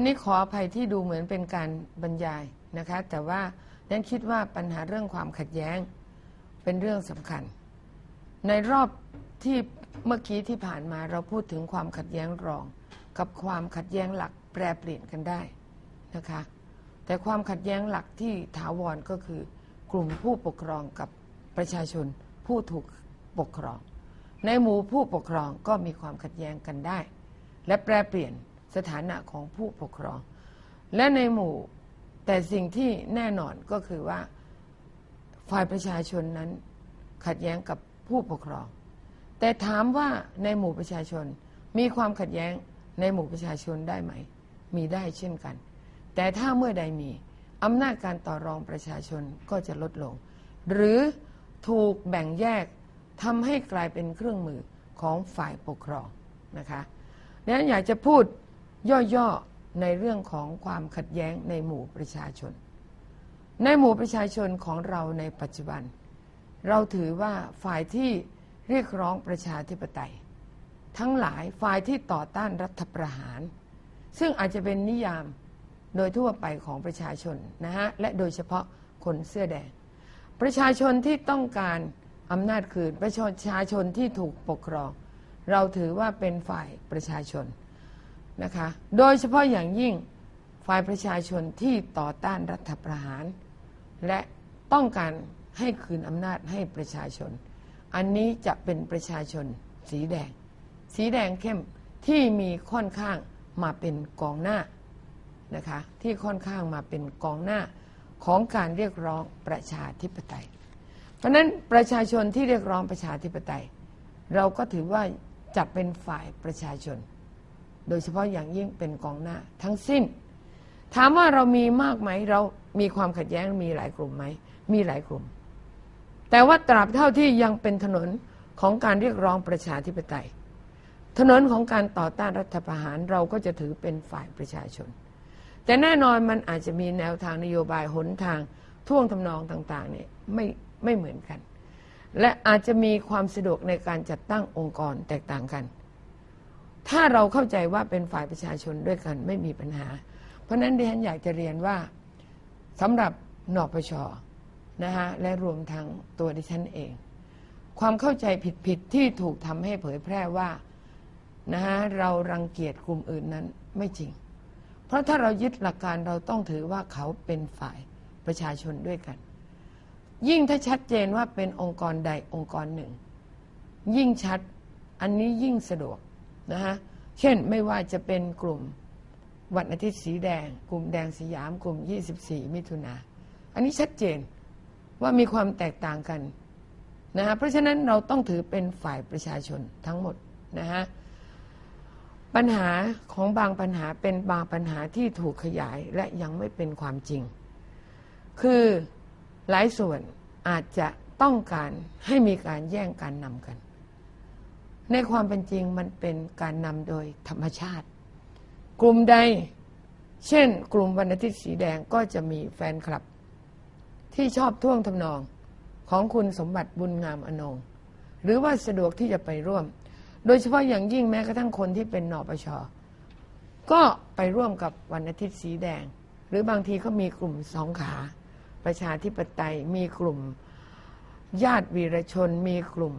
วันนี้ขออภัยที่ดูเหมือนเป็นการบรรยายนะคะ แต่ว่าดันคิดว่าปัญหาเรื่องความขัดแย้งเป็นเรื่องสำคัญ ในรอบที่เมื่อกี้ที่ผ่านมาเราพูดถึงความขัดแย้งรอง กับความขัดแย้งหลักแปรเปลี่ยนกันได้นะคะ แต่ความขัดแย้งหลักที่ถาวรก็คือกลุ่มผู้ปกครองกับประชาชนผู้ถูกปกครอง ในหมู่ผู้ปกครองก็มีความขัดแย้งกันได้ และแปรเปลี่ยน สถานะของผู้ปกครอง และในหมู่แต่สิ่งที่แน่นอนก็คือว่าฝ่ายประชาชนนั้นขัดแย้งกับผู้ปกครอง แต่ถามว่าในหมู่ประชาชนมีความขัดแย้งในหมู่ประชาชนได้ไหม มีได้เช่นกัน แต่ถ้าเมื่อใดมีอำนาจการต่อรองประชาชนก็จะลดลง หรือถูกแบ่งแยกทำให้กลายเป็นเครื่องมือของฝ่ายปกครองนะคะดังนั้นอยากจะพูด ย่อๆในเรื่องของความขัดแย้งในหมู่ประชาชน ในหมู่ประชาชนของเราในปัจจุบัน เราถือว่าฝ่ายที่เรียกร้องประชาธิปไตย ทั้งหลายฝ่ายที่ต่อต้านรัฐประหาร ซึ่งอาจจะเป็นนิยามโดยทั่วไปของประชาชนนะฮะและโดยเฉพาะคนเสื้อแดง ประชาชนที่ต้องการอำนาจคืนประชาชนที่ถูกปกครอง เราถือว่าเป็นฝ่ายประชาชน นะคะ โดยเฉพาะอย่างยิ่งฝ่ายประชาชนที่ต่อต้านรัฐประหาร และต้องการให้คืนอำนาจให้ประชาชน อันนี้จะเป็นประชาชนสีแดง สีแดงเข้มที่มีค่อนข้างมาเป็นกองหน้านะคะที่ค่อนข้างมาเป็นกองหน้าของการเรียกร้องประชาธิปไตย เพราะนั้นประชาชนที่เรียกร้องประชาธิปไตย เราก็ถือว่าจะเป็นฝ่ายประชาชน โดยเฉพาะอย่างยิ่งเป็นกองหน้า ทั้งสิ้น ถามว่าเรามีมากไหมเรามีความขัดแย้งมีหลายกลุ่มไหมมีหลายกลุ่ม แต่ว่าตราบเท่าที่ยังเป็นถนนของการเรียกร้องประชาธิปไตย ถนนของการต่อต้านรัฐประหารเราก็จะถือเป็นฝ่ายประชาชน แต่แน่นอนมันอาจจะมีแนวทางนโยบายหนทางท่วงทำนองต่างๆเนี่ยไม่ไม่เหมือนกัน และอาจจะมีความสะดวกในการจัดตั้งองค์กรแตกต่างกัน ถ้าเราเข้าใจว่าเป็นฝ่ายประชาชนด้วยกันไม่มีปัญหา เพราะฉะนั้นดิฉันอยากจะเรียนว่าสำหรับนปชนะฮะและรวมทั้งตัวดิฉันเอง ความเข้าใจผิดๆที่ถูกทำให้เผยแพร่ว่านะฮะเรารังเกียจกลุ่มอื่นนั้นไม่จริง เพราะถ้าเรายึดหลักการเราต้องถือว่าเขาเป็นฝ่ายประชาชนด้วยกัน ยิ่งถ้าชัดเจนว่าเป็นองค์กรใดองค์กรหนึ่ง ยิ่งชัดอันนี้ยิ่งสะดวก นะฮะเช่นไม่ว่าจะเป็นกลุ่มวันอาทิตย์สีแดง กลุ่มแดงสยาม กลุ่ม 24 มิถุนาอันนี้ชัดเจนว่ามีความแตกต่างกันนะฮะเพราะฉะนั้นเราต้องถือเป็นฝ่ายประชาชนทั้งหมดนะฮะปัญหาของบางปัญหาเป็นบางปัญหาที่ถูกขยายและยังไม่เป็นความจริง คือหลายส่วนอาจจะต้องการให้มีการแย่งการนำกัน ในความเป็นจริงมันเป็นการนำโดยธรรมชาติ กลุ่มใด เช่น กลุ่มวันอาทิตย์สีแดงก็จะมีแฟนคลับ ที่ชอบท่วงทำนองของคุณสมบัติบุญงามอนง หรือว่าสะดวกที่จะไปร่วม โดยเฉพาะอย่างยิ่งแม้กระทั่งคนที่เป็นนปชก็ไปร่วมกับวันอาทิตย์สีแดง หรือบางทีก็มีกลุ่มสองขา ประชาธิปไตยมีกลุ่มญาติวีรชนมีกลุ่ม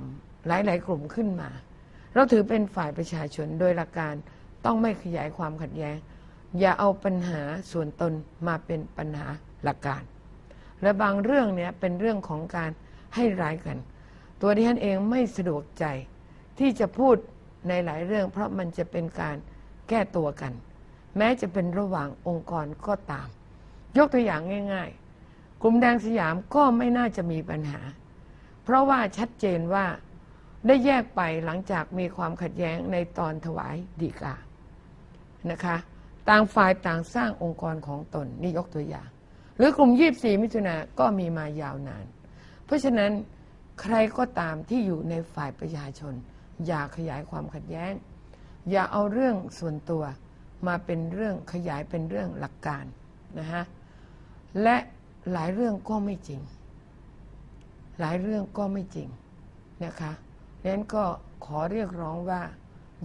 หลาย ๆ กลุ่มขึ้นมา เราถือเป็นฝ่ายประชาชนโดยหลักการต้องไม่ขยายความขัดแย้ง อย่าเอาปัญหาส่วนตนมาเป็นปัญหาหลักการ และบางเรื่องเนี่ยเป็นเรื่องของการให้ร้ายกัน ตัวที่ท่านเองไม่สะดวกใจ ที่จะพูดในหลายเรื่อง เพราะมันจะเป็นการแก้ตัวกัน แม้จะเป็นระหว่างองค์กรก็ตาม ยกตัวอย่างง่าย ๆ กลุ่มแดงสยามก็ไม่น่าจะมีปัญหา เพราะว่าชัดเจนว่า ได้แยกไปหลังจากมีความขัดแย้งในตอนถวายดีกานะคะ ต่างฝ่ายต่างสร้างองค์กรของตนนี่ยกตัวอย่าง หรือกลุ่มยีบสี่มิถุนาก็มีมายาวนาน เพราะฉะนั้นใครก็ตามที่อยู่ในฝ่ายประชาชน อย่าขยายความขัดแย้ง อย่าเอาเรื่องส่วนตัวมาเป็นเรื่องขยายเป็นเรื่องหลักการนะฮะและหลายเรื่องก็ไม่จริง หลายเรื่องก็ไม่จริงนะคะ ดังนั้นก็ขอเรียกร้องว่า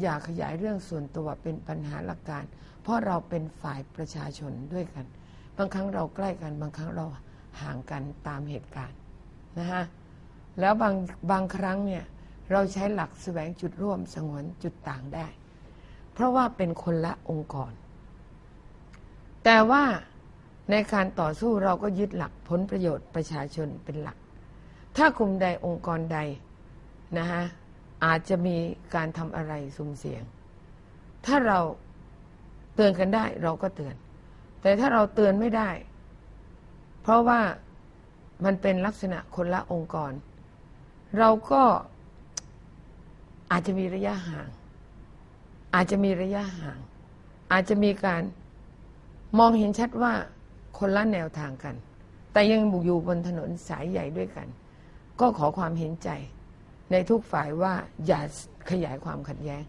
อย่าขยายเรื่องส่วนตัวเป็นปัญหาหลักการ เพราะเราเป็นฝ่ายประชาชนด้วยกัน บางครั้งเราใกล้กัน บางครั้งเราห่างกันตามเหตุการณ์นะฮะแล้วบางบางครั้งเนี่ยเราใช้หลักแสวงจุดร่วมสงวนจุดต่างได้ เพราะว่าเป็นคนละองค์กร แต่ว่าในการต่อสู้เราก็ยึดหลักผลประโยชน์ประชาชนเป็นหลัก ถ้ากลุ่มใดองค์กรใด นะฮะอาจจะมีการทำอะไรสุ่มเสี่ยง ถ้าเราเตือนกันได้เราก็เตือน แต่ถ้าเราเตือนไม่ได้ เพราะว่ามันเป็นลักษณะคนละองค์กร เราก็อาจจะมีระยะห่าง อาจจะมีระยะห่าง อาจจะมีการมองเห็นชัดว่าคนละแนวทางกัน แต่ยังบุกอยู่บนถนนสายใหญ่ด้วยกัน ก็ขอความเห็นใจ ในทุกฝ่ายว่าอย่าขยายความขัดแย้ง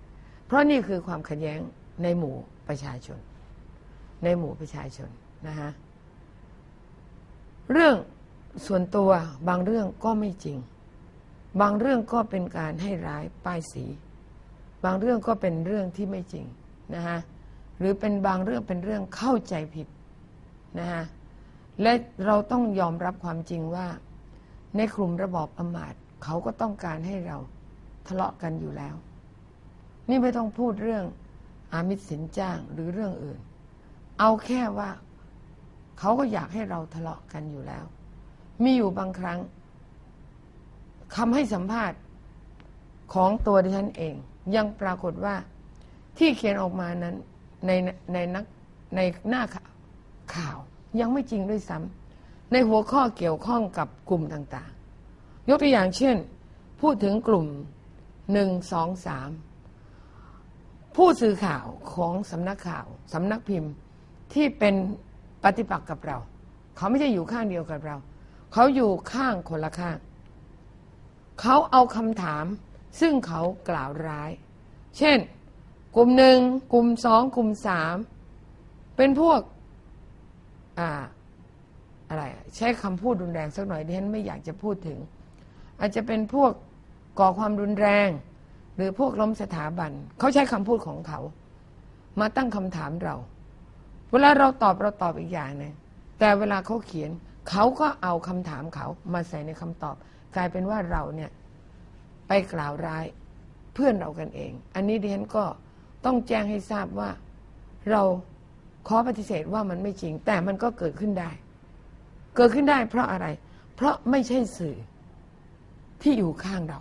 เพราะนี่คือความขัดแย้งในหมู่ประชาชน ในหมู่ประชาชนนะฮะเรื่องส่วนตัวบางเรื่องก็ไม่จริง บางเรื่องก็เป็นการให้ร้ายป้ายสี บางเรื่องก็เป็นเรื่องที่ไม่จริงนะฮะหรือเป็นบางเรื่องเป็นเรื่องเข้าใจผิดนะฮะและเราต้องยอมรับความจริงว่า ในกลุ่มระบอบอำมาตย เขาก็ต้องการให้เราทะเลาะกันอยู่แล้ว นี่ไม่ต้องพูดเรื่องอามิตรสินจ้างหรือเรื่องอื่น เอาแค่ว่า เขาก็อยากให้เราทะเลาะกันอยู่แล้ว มีอยู่บางครั้งคำให้สัมภาษณ์ของตัวดิฉันเอง ยังปรากฏว่าที่เขียนออกมานั้นในในนักในหน้าข่าว ยังไม่จริงด้วยซ้ำในหัวข้อเกี่ยวข้องกับกลุ่มต่าง ยกตัวอย่างเช่น พูดถึงกลุ่มหนึ่งสองสามผู้สื่อข่าวของสำนักข่าวสำนักพิมพ์ที่เป็นปฏิปักษ์กับเรา เขาไม่ใช่อยู่ข้างเดียวกับเรา เขาอยู่ข้างคนละข้าง เขาเอาคำถามซึ่งเขากล่าวร้าย เช่น กลุ่มหนึ่งกลุ่มสองกลุ่มสามเป็นพวกอ่าอะไร ใช้คำพูดรุนแรงสักหน่อยดิฉันไม่อยากจะพูดถึง อาจจะเป็นพวกก่อความรุนแรง หรือพวกล้มสถาบัน เขาใช้คำพูดของเขา มาตั้งคำถามเรา เวลาเราตอบเราตอบอีกอย่างหนึงแต่เวลาเขาเขียน เขาก็เอาคำถามเขามาใส่ในคำตอบ กลายเป็นว่าเราเนี่ยไปกล่าวร้ายเพื่อนเรากันเอง อันนี้ดิฉันก็ต้องแจ้งให้ทราบว่าเราขอปฏิเสธว่ามันไม่จริง แต่มันก็เกิดขึ้นได้ เกิดขึ้นได้เพราะอะไร เพราะไม่ใช่สื่อ ที่อยู่ข้างเรา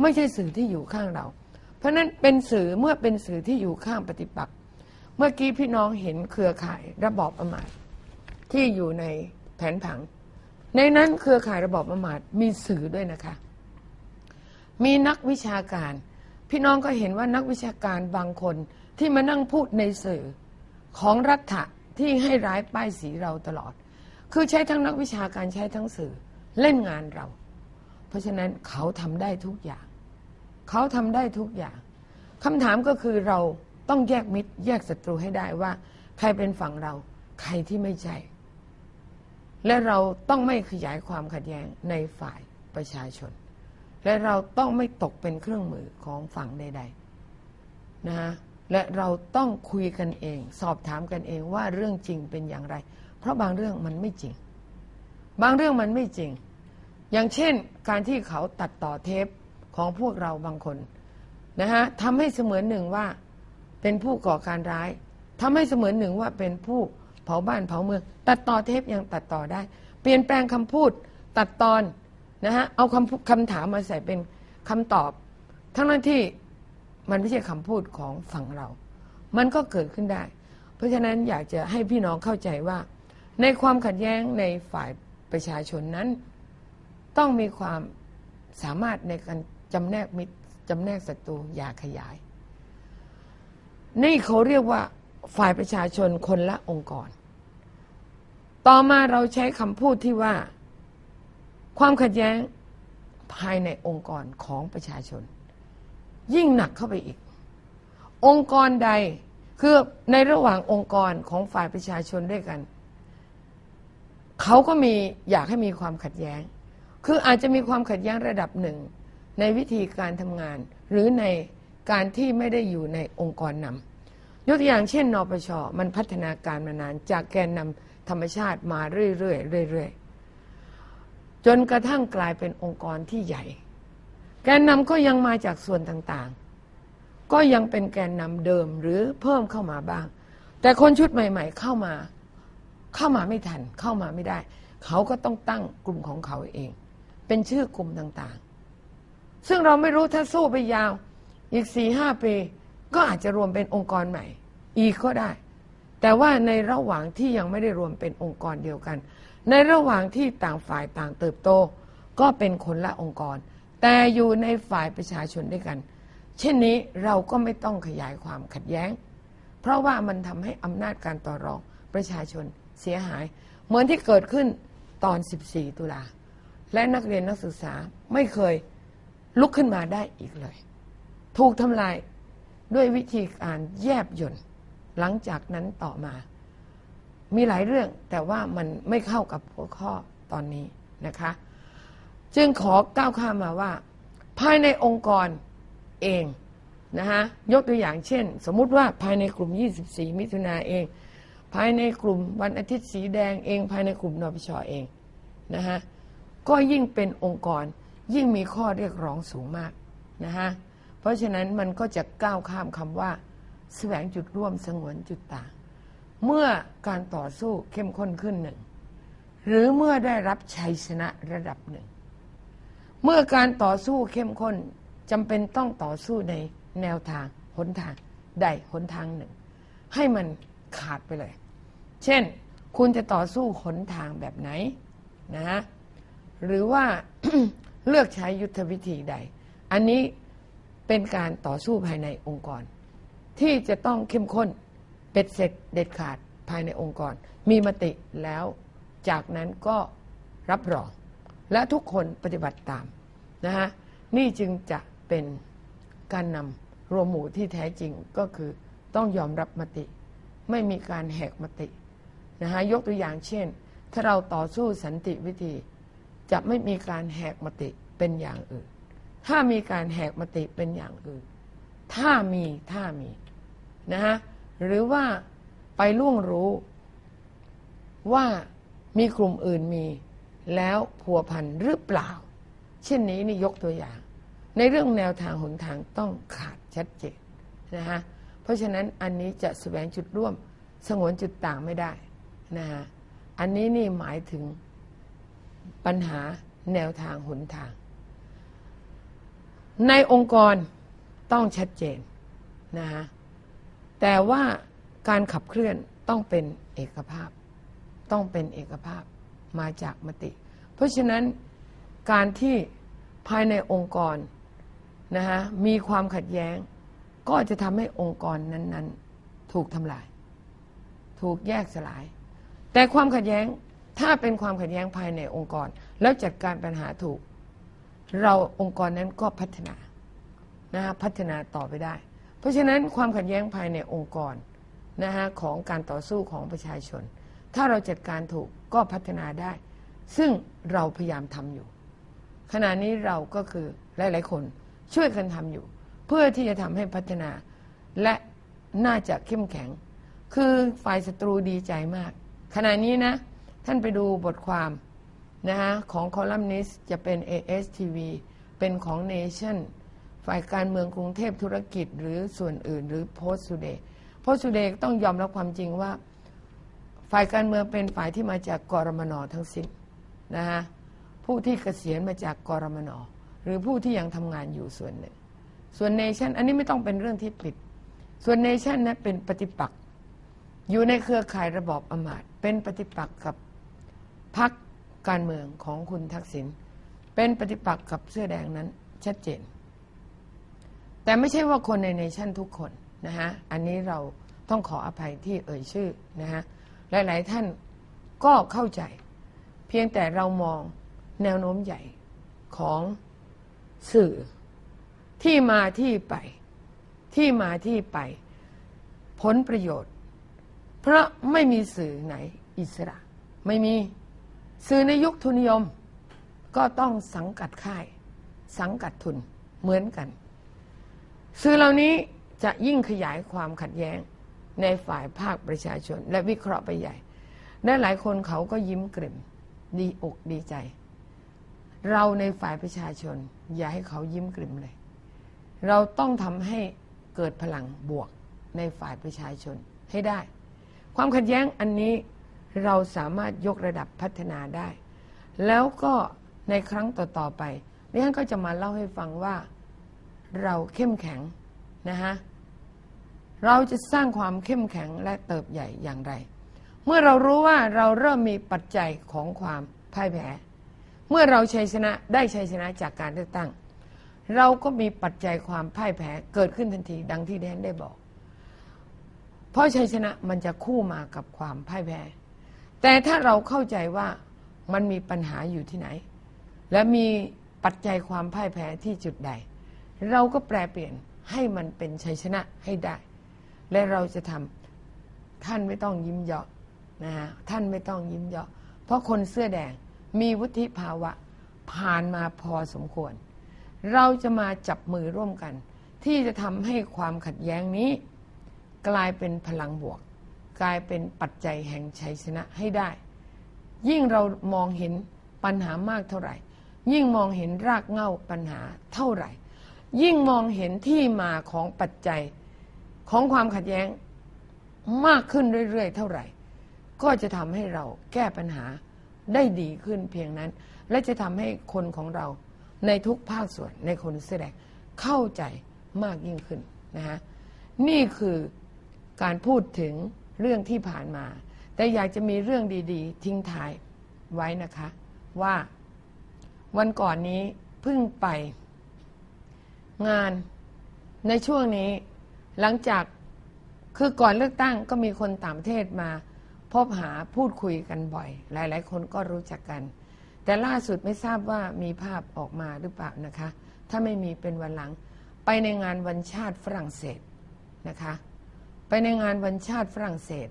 ไม่ใช่สื่อที่อยู่ข้างเรา เพราะนั้นเป็นสื่อเมื่อเป็นสื่อที่อยู่ข้างปฏิปักษ์เมื่อกี้พี่น้องเห็นเครือข่ายระบอบอำมาตย์ที่อยู่ในแผนผัง ในนั้นเครือข่ายระบอบอำมาตย์มีสื่อด้วยนะคะ มีนักวิชาการ พี่น้องก็เห็นว่านักวิชาการบางคนที่มานั่งพูดในสื่อของรัฐะที่ให้ร้ายป้ายสีเราตลอด คือใช้ทั้งนักวิชาการใช้ทั้งสื่อเล่นงานเรา เพราะฉะนั้นเขาทำได้ทุกอย่าง เขาทำได้ทุกอย่างคำถามก็คือเราต้องแยกมิตร แยกศัตรูให้ได้ว่า ใครเป็นฝั่งเรา ใครที่ไม่ใช่ และเราต้องไม่ขยายความขัดแย้งในฝ่ายประชาชน และเราต้องไม่ตกเป็นเครื่องมือของฝั่งใด ๆ นะฮะและเราต้องคุยกันเอง สอบถามกันเองว่าเรื่องจริงเป็นอย่างไร เพราะบางเรื่องมันไม่จริง บางเรื่องมันไม่จริง อย่างเช่นการที่เขาตัดต่อเทปของพวกเราบางคนนะฮะทำให้เสมือนหนึ่งว่าเป็นผู้ก่อการร้ายทำให้เสมือนหนึ่งว่าเป็นผู้เผาบ้านเผาเมือง ตัดต่อเทปยังตัดต่อได้ เปลี่ยนแปลงคำพูดตัดตอนนะฮะเอาคำคำถามมาใส่เป็นคำตอบ ทั้งนั้นที่มันไม่ใช่คำพูดของฝั่งเรา มันก็เกิดขึ้นได้ เพราะฉะนั้นอยากจะให้พี่น้องเข้าใจว่า ในความขัดแย้งในฝ่ายประชาชนนั้น ต้องมีความสามารถในการจำแนกมิตรจำแนกศัตรูอย่าขยาย นี่เขาเรียกว่าฝ่ายประชาชนคนละองค์กร ต่อมาเราใช้คำพูดที่ว่า ความขัดแย้งภายในองค์กรของประชาชน ยิ่งหนักเข้าไปอีก องค์กรใดคือในระหว่างองค์กรของฝ่ายประชาชนด้วยกัน เขาก็มีอยากให้มีความขัดแย้ง คืออาจจะมีความขัดแย้งระดับหนึ่ง ในวิธีการทำงาน หรือในการที่ไม่ได้อยู่ในองค์กรนำยกตัวอย่างเช่น นปช มันพัฒนาการมานาน จากแกนนำธรรมชาติมาเรื่อยๆเรื่อยๆจนกระทั่งกลายเป็นองค์กรที่ใหญ่ แกนนำก็ยังมาจากส่วนต่างๆ ก็ยังเป็นแกนนำเดิมหรือเพิ่มเข้ามาบ้าง แต่คนชุดใหม่ ๆ เข้ามา เข้ามาไม่ทัน เข้ามาไม่ได้ เขาก็ต้องตั้งกลุ่มของเขาเอง เป็นชื่อกลุ่มต่างๆ ซึ่งเราไม่รู้ถ้าสู้ไปยาว อีกสี่ห้าปี ก็อาจจะรวมเป็นองค์กรใหม่ อีกก็ได้ แต่ว่าในระหว่างที่ยังไม่ได้รวมเป็นองค์กรเดียวกัน ในระหว่างที่ต่างฝ่ายต่างเติบโต ก็เป็นคนละองค์กร แต่อยู่ในฝ่ายประชาชนด้วยกัน เช่นนี้เราก็ไม่ต้องขยายความขัดแย้ง เพราะว่ามันทำให้อำนาจการต่อรองประชาชนเสียหาย เหมือนที่เกิดขึ้นตอน 14 ตุลา และนักเรียนนักศึกษาไม่เคยลุกขึ้นมาได้อีกเลย ถูกทำลายด้วยวิธีการแยบยนต์หลังจากนั้นต่อมา มีหลายเรื่องแต่ว่ามันไม่เข้ากับหัวข้อตอนนี้นะคะ จึงขอก้าวข้ามมาว่า ภายในองค์กรเองนะฮะยกตัวอย่างเช่น สมมุติว่าภายในกลุ่ม 24 มิถุนาเอง ภายในกลุ่มวันอาทิตย์สีแดงเอง ภายในกลุ่มนปชเองนะฮะ ก็ยิ่งเป็นองค์กรยิ่งมีข้อเรียกร้องสูงมากนะฮะเพราะฉะนั้นมันก็จะก้าวข้ามคำว่าแสวงจุดร่วมสงวนจุดต่าง เมื่อการต่อสู้เข้มข้นขึ้นหนึ่ง หรือเมื่อได้รับชัยชนะระดับหนึ่ง เมื่อการต่อสู้เข้มข้นจำเป็นต้องต่อสู้ในแนวทางหนทางใดหนทางหนึ่ง ให้มันขาดไปเลย เช่น คุณจะต่อสู้หนทางแบบไหนนะฮะ หรือว่าเลือกใช้ยุทธวิธีใด อันนี้เป็นการต่อสู้ภายในองค์กร ที่จะต้องเข้มข้นเป็ดเสร็จเด็ดขาดภายในองค์กร มีมติแล้วจากนั้นก็รับรอง และทุกคนปฏิบัติตามนะฮะนี่จึงจะเป็นการนำรวมหมู่ที่แท้จริงก็คือต้องยอมรับมติ ไม่มีการแหกมตินะฮะยกตัวอย่างเช่น ถ้าเราต่อสู้สันติวิธี จะไม่มีการแหกมติเป็นอย่างอื่น ถ้ามีการแหกมติเป็นอย่างอื่น ถ้ามีถ้ามีนะฮะหรือว่าไปล่วงรู้ว่ามีกลุ่มอื่นมีแล้วผัวพันหรือเปล่า เช่นนี้นี่ยกตัวอย่าง ในเรื่องแนวทางหนทางต้องขาดชัดเจนนะฮะเพราะฉะนั้นอันนี้จะแสวงจุดร่วมสงวนจุดต่างไม่ได้นะฮะอันนี้นี่หมายถึง ปัญหาแนวทางหนทาง ในองค์กรต้องชัดเจนนะฮะแต่ว่าการขับเคลื่อนต้องเป็นเอกภาพ ต้องเป็นเอกภาพมาจากมติ เพราะฉะนั้นการที่ภายในองค์กรนะฮะมีความขัดแย้ง ก็จะทำให้องค์กรนั้น ๆ ถูกทำลาย ถูกแยกสลาย แต่ความขัดแย้ง ถ้าเป็นความขัดแย้งภายในองค์กร แล้วจัดการปัญหาถูก เราองค์กรนั้นก็พัฒนานะฮะพัฒนาต่อไปได้ เพราะฉะนั้นความขัดแย้งภายในองค์กรนะฮะของการต่อสู้ของประชาชน ถ้าเราจัดการถูกก็พัฒนาได้ ซึ่งเราพยายามทำอยู่ ขณะนี้เราก็คือหลาย ๆ คนช่วยกันทำอยู่ เพื่อที่จะทำให้พัฒนา และน่าจะเข้มแข็ง คือฝ่ายศัตรูดีใจมาก ขณะนี้นะ ท่านไปดูบทความนะฮะของคอลัมนิสจะเป็น ASTV เป็นของ Nation ฝ่ายการเมืองกรุงเทพธุรกิจ หรือส่วนอื่น หรือ Post Today Post Today ต้องยอมรับความจริงว่า ฝ่ายการเมืองเป็นฝ่ายที่มาจากกรมนทั้งสิ้นนะฮะผู้ที่เกษียณมาจากกรมนหรือผู้ที่ยังทำงานอยู่ส่วนหนึ่งส่วนเนชั่นอันนี้ไม่ต้องเป็นเรื่องที่ปิด ส่วนเนชั่นนั้นเป็นปฏิปักษ์อยู่ในเครือข่ายระบอบอมาตย์เป็นปฏิปักษ์กับ พรรคการเมืองของคุณทักษิณเป็นปฏิปักษ์กับเสื้อแดงนั้นชัดเจน แต่ไม่ใช่ว่าคนในเนชั่นทุกคนนะฮะอันนี้เราต้องขออภัยที่เอ่ยชื่อนะฮะหลายๆท่านก็เข้าใจ เพียงแต่เรามองแนวโน้มใหญ่ของสื่อที่มาที่ไป ที่มาที่ไป ผลประโยชน์ เพราะไม่มีสื่อไหนอิสระ ไม่มี สื่อในยุคทุนนิยม ก็ต้องสังกัดค่าย สังกัดทุนเหมือนกัน สื่อเหล่านี้จะยิ่งขยายความขัดแย้งในฝ่ายภาคประชาชน และวิเคราะห์ไปใหญ่ และหลายคนเขาก็ยิ้มกลิ่มดีอกดีใจ เราในฝ่ายประชาชน อย่าให้เขายิ้มกลิ่มเลย เราต้องทำให้เกิดพลังบวกในฝ่ายประชาชนให้ได้ ความขัดแย้งอันนี้ เราสามารถยกระดับพัฒนาได้ แล้วก็ในครั้งต่อ ๆ ไปดิฉันก็จะมาเล่าให้ฟังว่าเราเข้มแข็งนะฮะเราจะสร้างความเข้มแข็งและเติบใหญ่อย่างไร เมื่อเรารู้ว่าเราเริ่มมีปัจจัยของความพ่ายแพ้ เมื่อเราชัยชนะได้ชัยชนะจากการเลือกตั้ง เราก็มีปัจจัยความพ่ายแพ้เกิดขึ้นทันที ดังที่แดนได้บอก เพราะชัยชนะมันจะคู่มากับความพ่ายแพ้ แต่ถ้าเราเข้าใจว่ามันมีปัญหาอยู่ที่ไหน และมีปัจจัยความพ่ายแพ้ที่จุดใด เราก็แปลเปลี่ยนให้มันเป็นชัยชนะให้ได้ และเราจะทำท่านไม่ต้องยิ้มเยาะนะฮะท่านไม่ต้องยิ้มเยาะเพราะคนเสื้อแดงมีวุฒิภาวะผ่านมาพอสมควร เราจะมาจับมือร่วมกัน ที่จะทำให้ความขัดแย้งนี้ กลายเป็นพลังบวก กลายเป็นปัจจัยแห่งชัยชนะให้ได้ ยิ่งเรามองเห็นปัญหามากเท่าไหร่ ยิ่งมองเห็นรากเหง้าปัญหาเท่าไหร่ ยิ่งมองเห็นที่มาของปัจจัยของความขัดแย้งมากขึ้นเรื่อย ๆ เท่าไหร่ ก็จะทำให้เราแก้ปัญหาได้ดีขึ้นเพียงนั้น และจะทำให้คนของเราในทุกภาคส่วนในคนแสดงเข้าใจมากยิ่งขึ้นนะฮะนี่คือการพูดถึง เรื่องที่ผ่านมา แต่อยากจะมีเรื่องดีๆ ทิ้งท้ายไว้นะคะ ว่าวันก่อนนี้เพิ่งไป งานในช่วงนี้หลังจากคือก่อนเลือกตั้งก็มีคนต่างประเทศมา พบหาพูดคุยกันบ่อย หลาย ๆ คนก็รู้จักกัน แต่ล่าสุดไม่ทราบว่ามีภาพออกมาหรือเปล่านะคะ ถ้าไม่มีเป็นวันหลัง ไปในงานวันชาติฝรั่งเศสนะคะ ไปในงานวันชาติฝรั่งเศส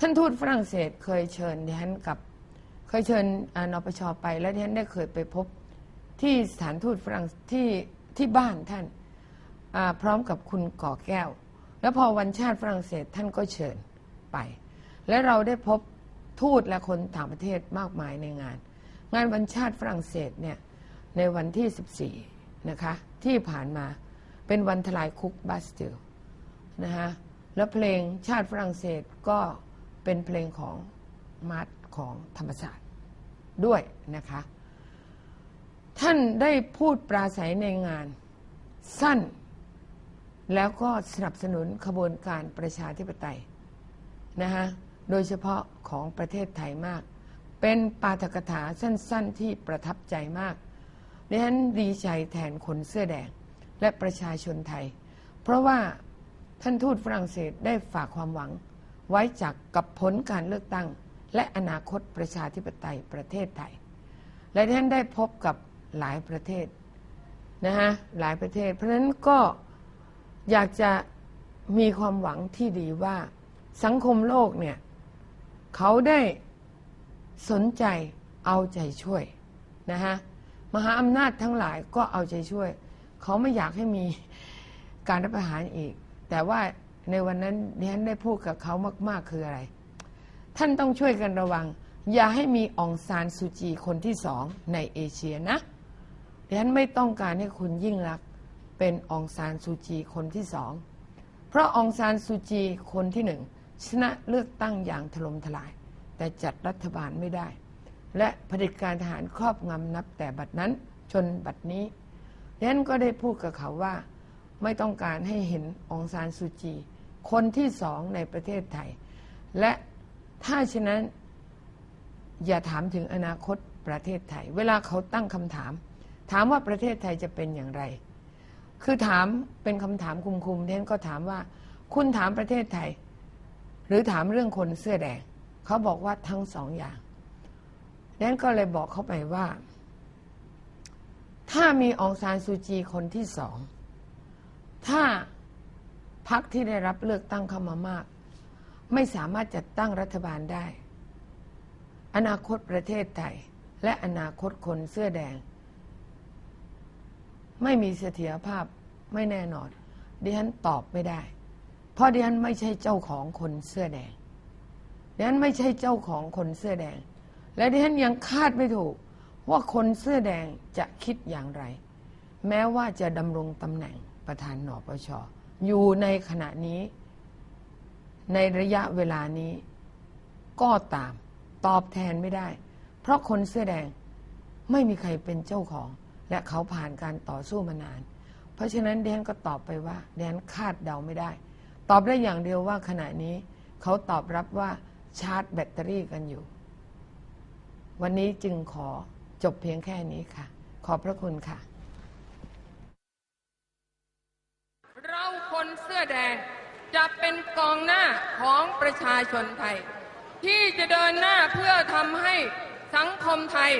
ท่านทูตฝรั่งเศสเคยเชิญดิฉันกับ เคยเชิญนปชไป และดิฉันได้เคยไปพบที่สถานทูตฝรั่งที่ที่บ้านท่านพร้อมกับคุณก่อแก้ว แล้วพอวันชาติฝรั่งเศสท่านก็เชิญไป และเราได้พบทูตและคนต่างประเทศมากมายในงาน งานวันชาติฝรั่งเศสเนี่ยในวันที่ 14 นะคะ ที่ผ่านมา เป็นวันทลายคุกบาสติลนะฮะแล้วเพลงชาติฝรั่งเศสก็เป็นเพลงของมาร์ทของธรรมศาสตร์ด้วยนะคะ ท่านได้พูดปราศัยในงานสั้น แล้วก็สนับสนุนขบวนการประชาธิปไตยนะฮะโดยเฉพาะของประเทศไทยมาก เป็นปาฐกถาสั้นๆที่ประทับใจมากดิฉันดีใจแทนคนเสื้อแดง และประชาชนไทย เพราะว่าท่านทูตฝรั่งเศสได้ฝากความหวัง ไว้จากกับผลการเลือกตั้ง และอนาคตประชาธิปไตยประเทศไทย และท่านได้พบกับหลายประเทศนะฮะหลายประเทศ เพราะฉะนั้นก็อยากจะมีความหวังที่ดีว่าสังคมโลกเนี่ยเขาได้สนใจเอาใจช่วยนะฮะมหาอำนาจทั้งหลายก็เอาใจช่วย เขาไม่อยากให้มีการรับประหารอีก แต่ว่าในวันนั้นดิฉันได้พูดกับเขามาก ๆ คืออะไร ท่านต้องช่วยกันระวัง อย่าให้มีองซานซูจีคนที่สองในเอเชียนะดิฉันไม่ต้องการให้คุณยิ่งรักเป็นองซานซูจีคนที่สอง เพราะองซานซูจีคนที่หนึ่งชนะเลือกตั้งอย่างถล่มทลาย แต่จัดรัฐบาลไม่ได้ และผลิตการทหารครอบงำนับแต่บัดนั้นจนบัดนี้ ดังนั้นก็ได้พูดกับเขาว่า ไม่ต้องการให้เห็นองซานซูจี คนที่สองในประเทศไทย และถ้าฉะนั้นอย่าถามถึงอนาคตประเทศไทย เวลาเขาตั้งคำถาม ถามว่าประเทศไทยจะเป็นอย่างไร คือถามเป็นคำถามคุมๆเทนก็ถามว่า คุณถามประเทศไทย หรือถามเรื่องคนเสื้อแดง เขาบอกว่าทั้งสองอย่างดังนั้นก็เลยบอกเขาไปว่า ถ้ามีองซานซูจีคนที่สอง ถ้าพรรคที่ได้รับเลือกตั้งเข้ามามาก ไม่สามารถจัดตั้งรัฐบาลได้ อนาคตประเทศไทย และอนาคตคนเสื้อแดง ไม่มีเสถียรภาพไม่แน่นอน ดิฉันตอบไม่ได้ เพราะดิฉันไม่ใช่เจ้าของคนเสื้อแดงดิฉันไม่ใช่เจ้าของคนเสื้อแดง และดิฉันยังคาดไม่ถูก ว่าคนเสื้อแดงจะคิดอย่างไร แม้ว่าจะดำรงตำแหน่งประธานหนปชอยู่ในขณะนี้ ในระยะเวลานี้ก็ตามตอบแทนไม่ได้ เพราะคนเสื้อแดงไม่มีใครเป็นเจ้าของ และเขาผ่านการต่อสู้มานาน เพราะฉะนั้นแดนก็ตอบไปว่าแดนคาดเดาไม่ได้ ตอบได้อย่างเดียวว่าขณะนี้ เขาตอบรับว่าชาร์จแบตเตอรี่กันอยู่ วันนี้จึงขอ จบเพียงแค่นี้ค่ะ ขอบพระคุณค่ะ เราคนเสื้อแดงจะเป็นกองหน้าของประชาชนไทย ที่จะเดินหน้าเพื่อทำให้สังคมไทย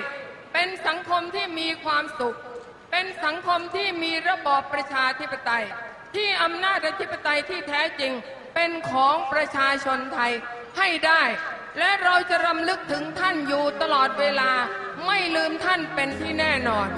เป็นสังคมที่มีความสุข เป็นสังคมที่มีระบอบประชาธิปไตย ที่อำนาจอธิปไตยที่แท้จริงเป็นของประชาชนไทยให้ได้ และเราจะรำลึกถึงท่านอยู่ตลอดเวลาไม่ลืมท่านเป็นที่แน่นอน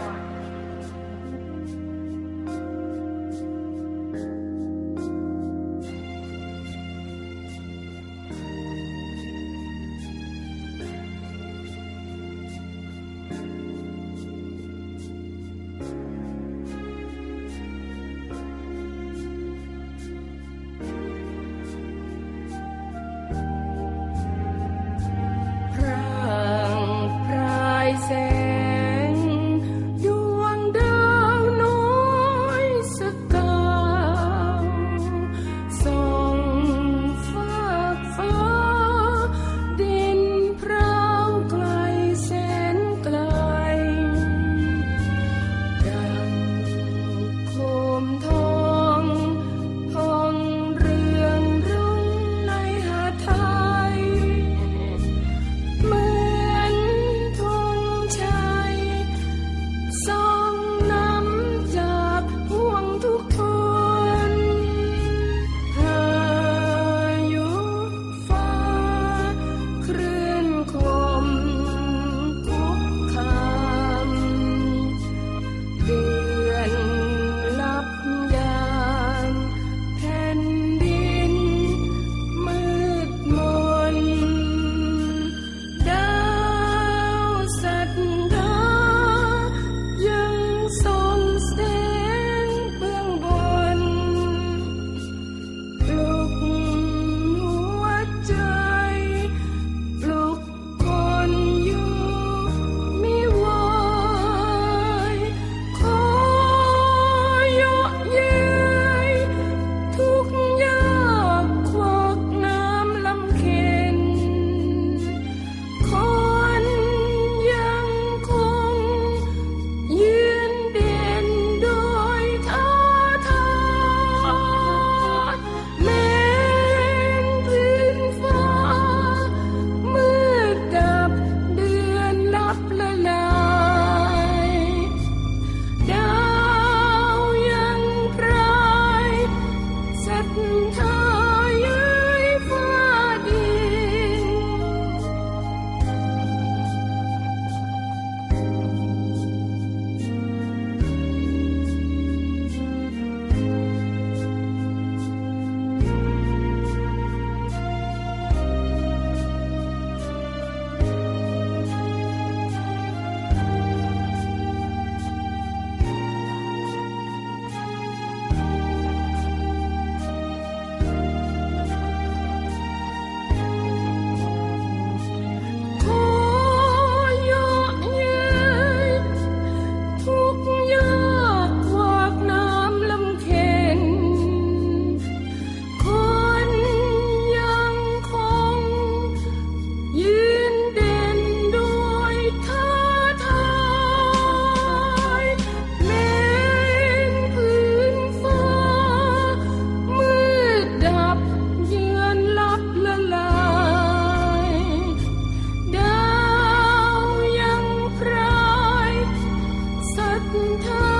他